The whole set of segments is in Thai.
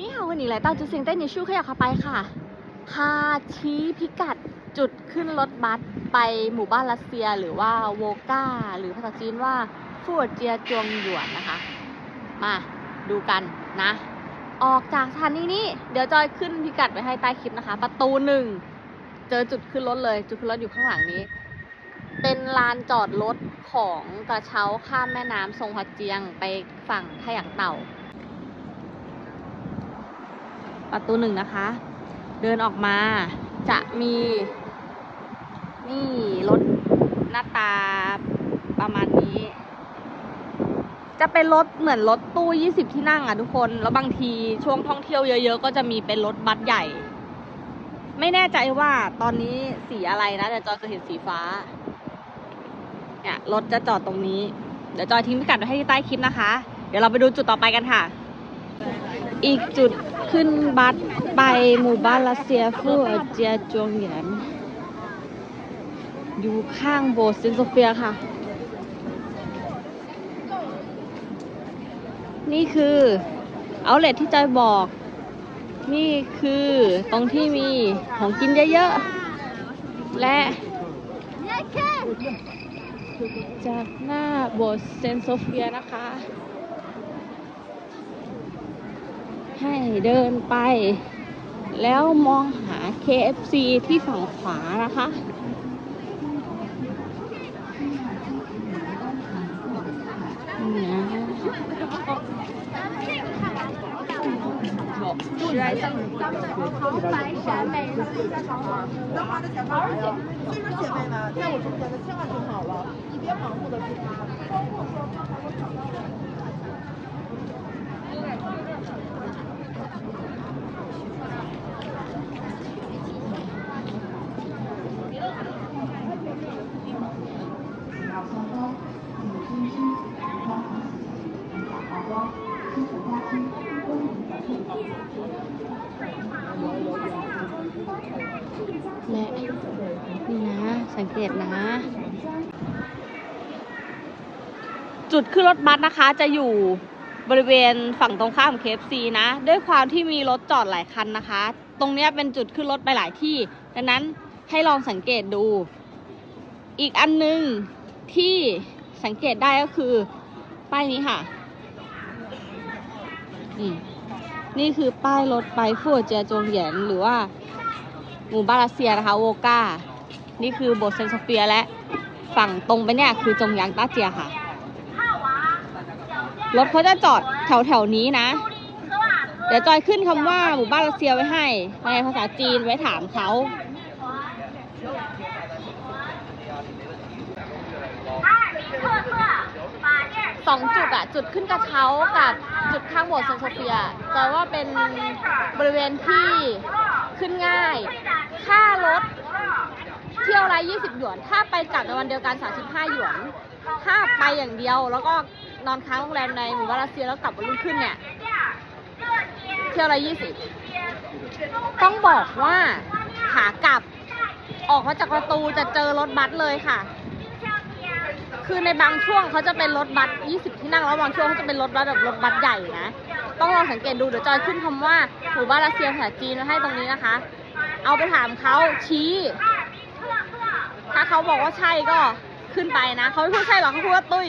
นี่ค่ะวันนี้หละเต้าจุดเสียงเต้นในชู่ขยับเข้าไปค่ะพาชี้พิกัดจุดขึ้นรถบัสไปหมู่บ้านรัสเซียหรือว่าโวก้า หรือภาษาจีนว่าฟูเจียจวงหยวนนะคะ มาดูกันนะ ออกจากสถานีนี้ เดี๋ยวจอยขึ้นพิกัดไว้ให้ใต้คลิปนะคะ ประตูหนึ่งเจอจุดขึ้นรถเลย จุดขึ้นรถอยู่ข้างหลังนี้ เป็นลานจอดรถของกระเช้าข้ามแม่น้ำทรงฮัดเจียงไปฝั่งขยางเต่า ประตูหนึ่งนะคะ เดินออกมาจะมี นี่รถหน้าตาประมาณนี้ จะเป็นรถเหมือนรถตู้ 20 ที่นั่งอะทุกคน แล้วบางทีช่วงท่องเที่ยวเยอะ ๆ ก็จะมีเป็นรถบัสใหญ่ ไม่แน่ใจว่าตอนนี้สีอะไรนะ แต่จอยเคยเห็นสีฟ้า เนี่ยรถจะจอดตรงนี้ เดี๋ยวจอยทิ้งพิกัดไว้ให้ที่ใต้คลิปนะคะ เดี๋ยวเราไปดูจุดต่อไปกันค่ะ อีกจุดขึ้นบัสไปหมู่บ้านรัสเซียฟูเจียจวงเหยียนอยู่ข้างโบสถ์เซนต์โซเฟียค่ะ นี่คือเอาเลทที่จอยบอก นี่คือตรงที่มีของกินเยอะๆ และจากหน้าโบสถ์เซนต์โซเฟียนะคะ ให้เดินไป แล้วมองหา KFC ที่ฝั่งขวานะคะ นี่นะ所以说姐妹们，在我中间的千万听好了，你别盲目的 และนี่นะ สังเกตนะ จุดขึ้นรถบัสนะคะจะอยู่บริเวณฝั่งตรงข้าม KFC นะ ด้วยความที่มีรถจอดหลายคันนะคะ ตรงนี้เป็นจุดขึ้นรถไปหลายที่ ดังนั้นให้ลองสังเกตดู อีกอันนึงที่สังเกตได้ก็คือ ป้ายนี้ค่ะ นี่คือป้ายรถไปฟู่เจียจงเหยียนหรือว่าหมู่บ้านรัสเซียนะคะโวกานี่คือโบสถ์เซนโซเฟียและฝั่งตรงไปเนี่ยคือจงยางต้าเจียค่ะ รถเขาจะจอดแถวแถวนี้นะ เดี๋ยวจอยขึ้นคำว่าหมู่บ้านรัสเซียไว้ให้ในภาษาจีนไว้ถามเขา สองจุดอะจุดขึ้นกระเช้ากับจุดข้างโบสถ์เซนต์โซเฟียจอยว่าเป็นบริเวณที่ขึ้นง่าย ค่ารถเที่ยวละ20 หยวน ถ้าไปกลับในวันเดียวกัน 35 หยวน ถ้าไปอย่างเดียวแล้วก็นอนค้างโรงแรมในหมู่บ้านรัสเซียแล้วกลับวันรุ่งขึ้นเนี่ย เที่ยวละ20 ต้องบอกว่าขากลับออกมาจากประตูจะเจอรถบัสเลยค่ะ คือในบางช่วงเขาจะเป็นรถบัส 20 ที่นั่งแล้วบางช่วงเขาจะเป็นรถบัสแบบรถบัสใหญ่นะ ต้องลองสังเกตดูเดี๋ยวจอยขึ้นคำว่าหมู่บ้านรัสเซียภาษาจีนมาให้ตรงนี้นะคะ เอาไปถามเขาชี้ ถ้าเขาบอกว่าใช่ก็ขึ้นไปนะเขาไม่พูดใช่หรอกเขาพูดว่าตุ้ย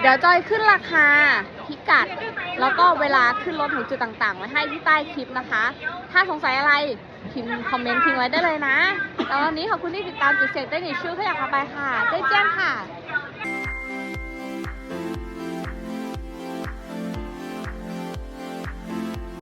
เดี๋ยวจอยขึ้นราคา พิกัด แล้วก็เวลาขึ้นรถถึงจุดต่างๆ ไว้ให้ที่ใต้คลิปนะคะ ถ้าสงสัยอะไรพิมพ์คอมเมนต์ทิ้งไว้ได้เลยนะแต่วันนี้ขอบคุณที่ติดตามจุดเสียงเต้นหนีชื่อขยับเข้าไปค่ะเจ๊เจ้งค่ะ